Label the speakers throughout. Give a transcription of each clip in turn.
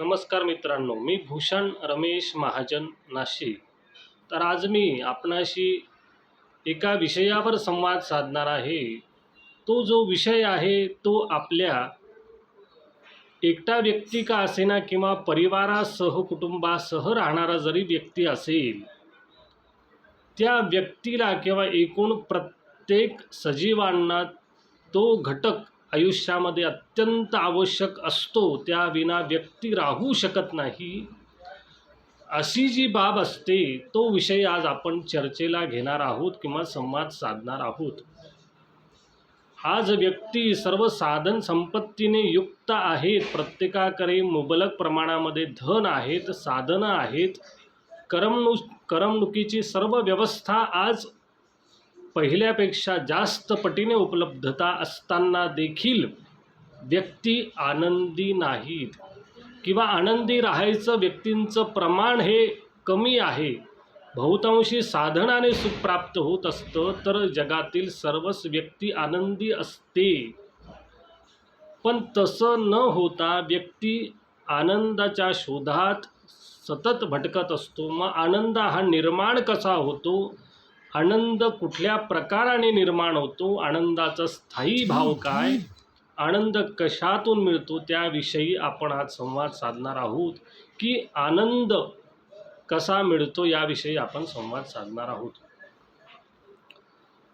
Speaker 1: नमस्कार मित्रांनो मी भूषण रमेश महाजन नाशिक. तर आज मी आपणाशी एका विषयावर संवाद साधणार आहे. तो जो विषय आहे तो आपल्या एकटा व्यक्ती का असेना किंवा परिवारासह कुटुंबासह राहणारा जरी व्यक्ती असेल त्या व्यक्तीला किंवा एकूण प्रत्येक सजीवांना तो घटक आयुष्यामध्ये अत्यंत आवश्यक असतो त्या विना व्यक्ती राहू शकत नाही. अशी जी बाब असते तो विषय आज आपण चर्चेला घेणार आहोत किंवा संवाद साधणार आहोत. आज व्यक्ती सर्व साधन संपत्तीने युक्त आहेत प्रत्येकाकडे मुबलक प्रमाणामध्ये धन आहेत साधनं आहेत करमणूक करमणुकीची सर्व व्यवस्था आज पहिल्यापेक्षा जास्त पटीने उपलब्धता असताना देखील व्यक्ती आनंदी नाहीत. किंवा आनंदी राहायचं व्यक्तींचं प्रमाण हे कमी आहे. बहुतांशी साधनाने सुख प्राप्त होत असतं तर जगातील सर्वच व्यक्ती आनंदी असते. पण तसं न होता व्यक्ती आनंदाच्या शोधात सतत भटकत असतो. मग आनंद हा निर्माण कसा होतो? आनंद कुठल्या प्रकाराने निर्माण होतो? आनंदाचा स्थायी भाव काय? आनंद कशातून मिळतो? त्याविषयी आपण आज संवाद साधणार आहोत. की आनंद कसा मिळतो याविषयी आपण संवाद साधणार आहोत.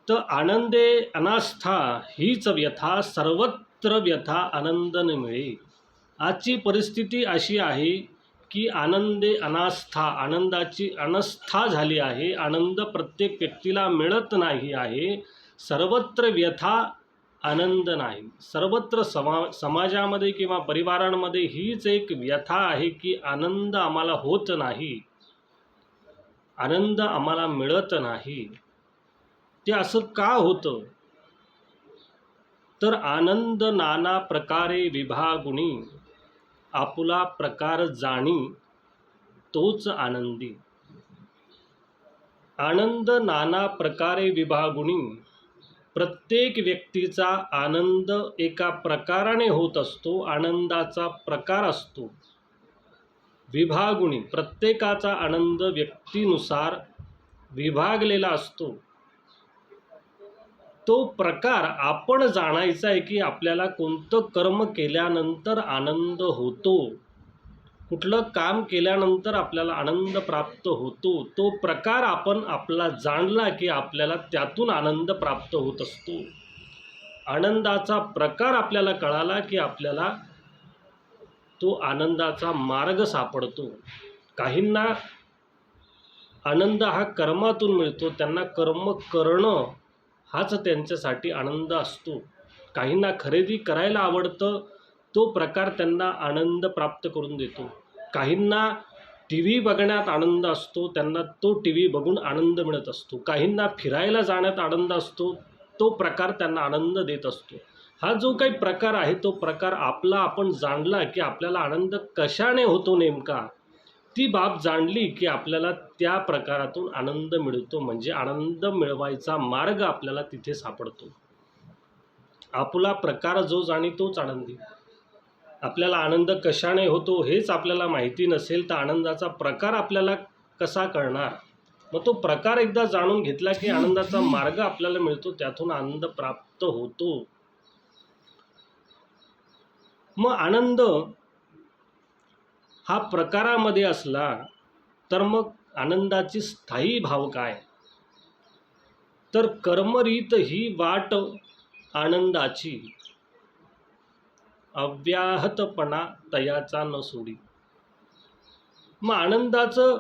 Speaker 1: तर आनंदे अनास्था हीच व्यथा सर्वत्र व्यथा आनंद न मिळे आजची परिस्थिती अशी आहे की आनंदे अनास्था आनंदाची अनस्था झाली आहे आनंद प्रत्येक व्यक्तीला मिळत नाही आहे सर्वत्र व्यथा आनंद नाही. सर्वत्र समा समाजामध्ये किंवा परिवारांमध्ये हीच एक व्यथा आहे की आनंद आम्हाला होत नाही. आनंद आम्हाला मिळत नाही. ते असं का होतं? तर आनंद नाना प्रकारे विभागुणी आपुला प्रकार जाणी तोच आनंदी. आनंद नाना प्रकारे विभागुणी प्रत्येक व्यक्तीचा आनंद एका प्रकाराने होत असतो आनंदाचा प्रकार असतो. विभागुणी प्रत्येकाचा आनंद व्यक्तीनुसार विभागलेला असतो. तो प्रकार आपण जाणायचा आहे की आपल्याला कोणतं कर्म केल्यानंतर आनंद होतो. कुठलं काम केल्यानंतर आपल्याला आनंद प्राप्त होतो. तो प्रकार आपण आपला जाणला की आपल्याला त्यातून आनंद प्राप्त होत असतो. आनंदाचा प्रकार आपल्याला कळाला की आपल्याला तो आनंदाचा मार्ग सापडतो. काहींना आनंद हा कर्मातून मिळतो त्यांना कर्म करणं हाच त्यांच्यासाठी आनंद असतो. काहींना खरेदी करायला आवडतं तो प्रकार त्यांना आनंद प्राप्त करून देतो. काहींना टी व्ही बघण्यात आनंद असतो त्यांना तो टी व्ही बघून आनंद मिळत असतो. काहींना फिरायला जाण्यात आनंद असतो तो प्रकार त्यांना आनंद देत असतो. हा जो काही प्रकार आहे तो प्रकार आपला आपण जाणला की आपल्याला आनंद कशाने होतो नेमका? ती बाब जाणली की आपल्याला त्या प्रकारातून आनंद मिळतो म्हणजे आनंद मिळवायचा मार्ग आपल्याला तिथे सापडतो. आपला प्रकार जो जाणी तोच आनंदी. आपल्याला आनंद कशाने होतो हेच आपल्याला माहिती नसेल तर आनंदाचा प्रकार आपल्याला कसा कळणार? मग तो प्रकार एकदा जाणून घेतला की आनंदाचा मार्ग आपल्याला मिळतो त्यातून आनंद प्राप्त होतो. मग आनंद हा प्रकारामध्ये असला तर मग आनंदाची स्थायी भाव काय? तर कर्मरीत ही वाट आनंदाची. अव्याहतपणा तयाचा न सोडी. मग आनंदाचं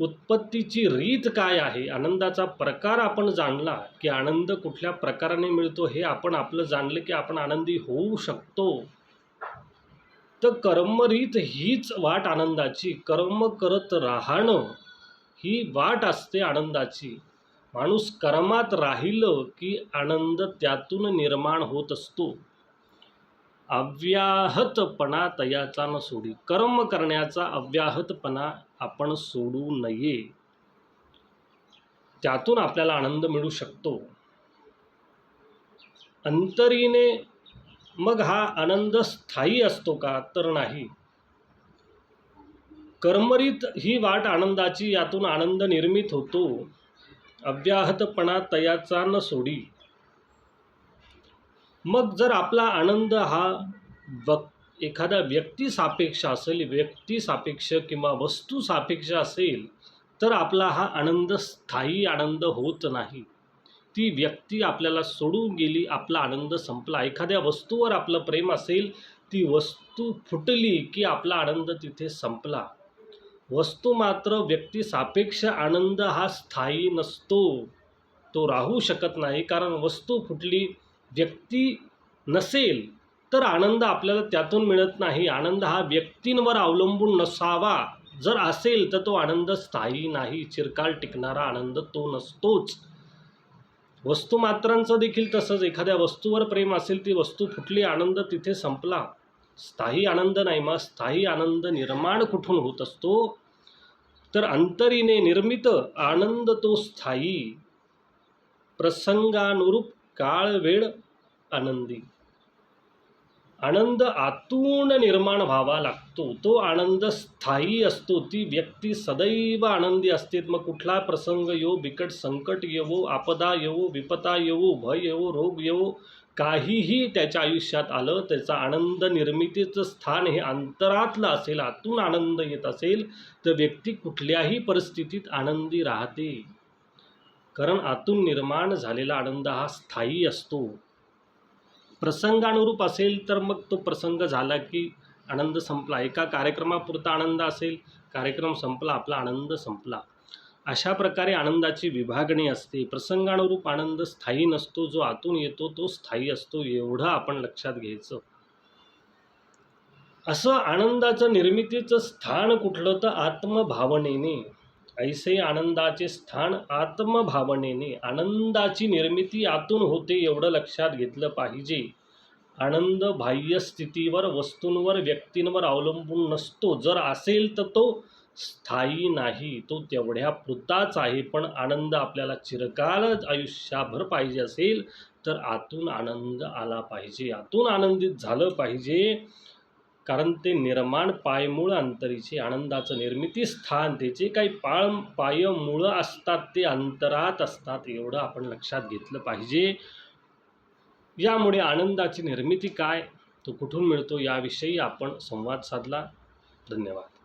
Speaker 1: उत्पत्तीची रीत काय आहे? आनंदाचा प्रकार आपण जाणला की आनंद कुठल्या प्रकाराने मिळतो हे आपण आपलं जाणलं की आपण आनंदी होऊ शकतो. तर कर्मरीत हीच वाट आनंदाची. कर्म करत राहणं ही वाट असते आनंदाची. माणूस कर्मात राहिलं की आनंद त्यातून निर्माण होत असतो. अव्याहतपणा तयाचा न सोडी. कर्म करण्याचा अव्याहतपणा आपण सोडू नये. त्यातून आपल्याला आनंद मिळू शकतो. अंतरीने मग हा आनंद स्थायी असतो का? तर नाही. कर्मरीत ही वाट आनंदाची यातून आनंद निर्मित होतो. अव्याहतपणा तयाचा न सोडी. मग जर आपला आनंद हा वक व्यक्ती सापेक्ष असेल व्यक्तिसापेक्ष किंवा वस्तूसापेक्ष असेल तर आपला हा आनंद स्थायी आनंद होत नाही. ती व्यक्ती आपल्याला सोडून गेली आपला आनंद संपला. एखाद्या वस्तूवर आपलं प्रेम असेल ती वस्तू फुटली की आपला आनंद तिथे संपला. वस्तू मात्र व्यक्ती सापेक्ष आनंद हा स्थायी नसतो तो राहू शकत नाही. कारण वस्तू फुटली व्यक्ती नसेल तर आनंद आपल्याला त्यातून मिळत नाही. आनंद हा व्यक्तींवर अवलंबून नसावा. जर असेल तर तो आनंद स्थायी नाही. चिरकाल टिकणारा आनंद तो नसतोच. वस्तुमात्रांचं देखील तसंच. एखाद्या वस्तूवर प्रेम असेल ती वस्तू फुटली आनंद तिथे संपला. स्थायी आनंद नाही मग स्थायी आनंद निर्माण कुठून होत असतो? तर अंतरीने निर्मित आनंद तो स्थायी. प्रसंगानुरूप काळ वेळ आनंदी. आनंद आतून निर्माण व्हावा लागतो. तो आनंद स्थायी असतो. ती व्यक्ती सदैव आनंदी असते. मग कुठला प्रसंग येवो बिकट संकट येवो आपदा येवो विपता येवो भय येवो रोग येवो काहीही त्याच्या आयुष्यात आलं त्याचा आनंद निर्मितीचं स्थान हे अंतरातलं असेल आतून आनंद येत असेल तर व्यक्ती कुठल्याही परिस्थितीत आनंदी राहते. कारण आतून निर्माण झालेला आनंद हा स्थायी असतो. प्रसंगानुरूप असेल तर मग तो प्रसंग झाला की आनंद संपला. एका कार्यक्रमापुरता आनंद असेल कार्यक्रम संपला आपला आनंद संपला. अशा प्रकारे आनंदाची विभागणी असते. प्रसंगानुरूप आनंद स्थायी नसतो जो आतून येतो तो स्थायी असतो एवढं आपण लक्षात घ्यायचं. असं आनंदाचं निर्मितीचं स्थान कुठलं? तर आत्मभावनेने. ऐसे आनंदाचे स्थान आत्मभावनेने आनंदाची निर्मिती आतून होते एवढं लक्षात घेतलं पाहिजे. आनंद बाह्य स्थितीवर वस्तूंवर व्यक्तींवर अवलंबून नसतो. जर असेल तर तो स्थायी नाही तो तेवढ्या पुरताच आहे. पण आनंद आपल्याला चिरकाल आयुष्याभर पाहिजे असेल तर आतून आनंद आला पाहिजे. आतून आनंदित झालं पाहिजे. कारण ते निर्माण पायमूळ अंतरीचे आनंदाचं निर्मिती स्थान त्याचे काही पाळ पायमुळं असतात ते अंतरात असतात एवढं आपण लक्षात घेतलं पाहिजे. यामुळे आनंदाची निर्मिती काय? तो कुठून मिळतो? याविषयी आपण संवाद साधला. धन्यवाद.